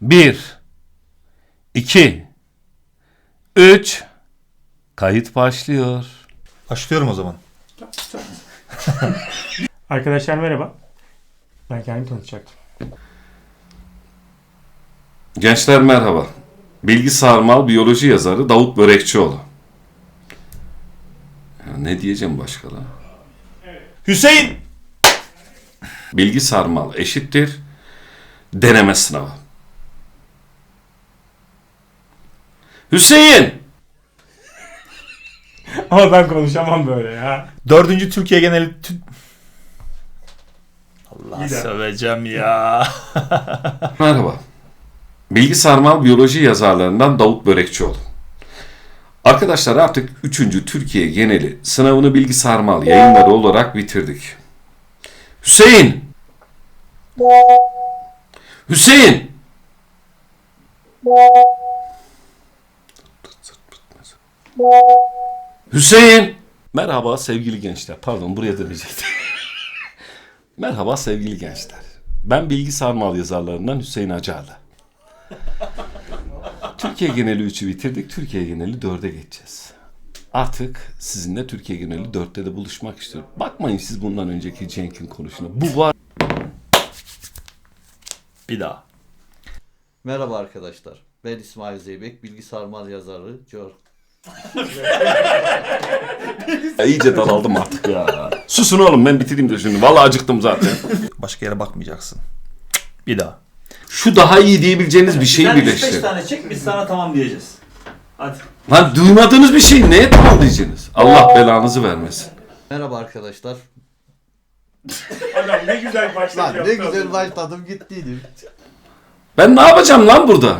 Bir, iki, üç. Kayıt başlıyor. Başlıyorum o zaman. Arkadaşlar merhaba. Ben kendimi tanıtacaktım. Gençler merhaba. Bilgi Sarmal biyoloji yazarı Davut Börekçioğlu. Ya ne diyeceğim başka lan? Hüseyin! Bilgi Sarmal eşittir deneme sınavı. Hüseyin! Ama ben konuşamam böyle ya. Dördüncü Türkiye geneli... tü- Allah daha. söveceğim ya. Merhaba. Bilgi Sarmal biyoloji yazarlarından Davut Börekçioğlu. Arkadaşlar artık 3. Türkiye geneli sınavını Bilgi Sarmal yayınları olarak bitirdik. Hüseyin! Hüseyin! Hüseyin! Merhaba sevgili gençler. Pardon buraya dönecektim. Merhaba sevgili gençler. Ben Bilgi Sarmal yazarlarından Hüseyin Acarlı. Türkiye geneli 3'ü bitirdik. Türkiye geneli 4'e geçeceğiz. Artık sizinle Türkiye geneli 4'te de buluşmak istiyorum. Bakmayın siz bundan önceki Cenk'in konuşuna. Bu var. Bir daha. Merhaba arkadaşlar. Ben İsmail Zeybek, Bilgi Sarmal yazarı. Ya, iyice daraldım artık ya. Susun oğlum ben bitireyim de şunu. Vallahi acıktım zaten. Başka yere bakmayacaksın. Bir daha. Şu daha iyi diyebileceğiniz bir şeyi Sen 3-5 birleştirin. tane çek biz sana tamam diyeceğiz. Hadi. Lan duymadığınız bir şeyi neye tamam diyeceksiniz? Allah belanızı vermesin. Merhaba arkadaşlar. Adam ne güzel başladı. Lan ne güzel başladım gittiydim. Ben ne yapacağım lan burada?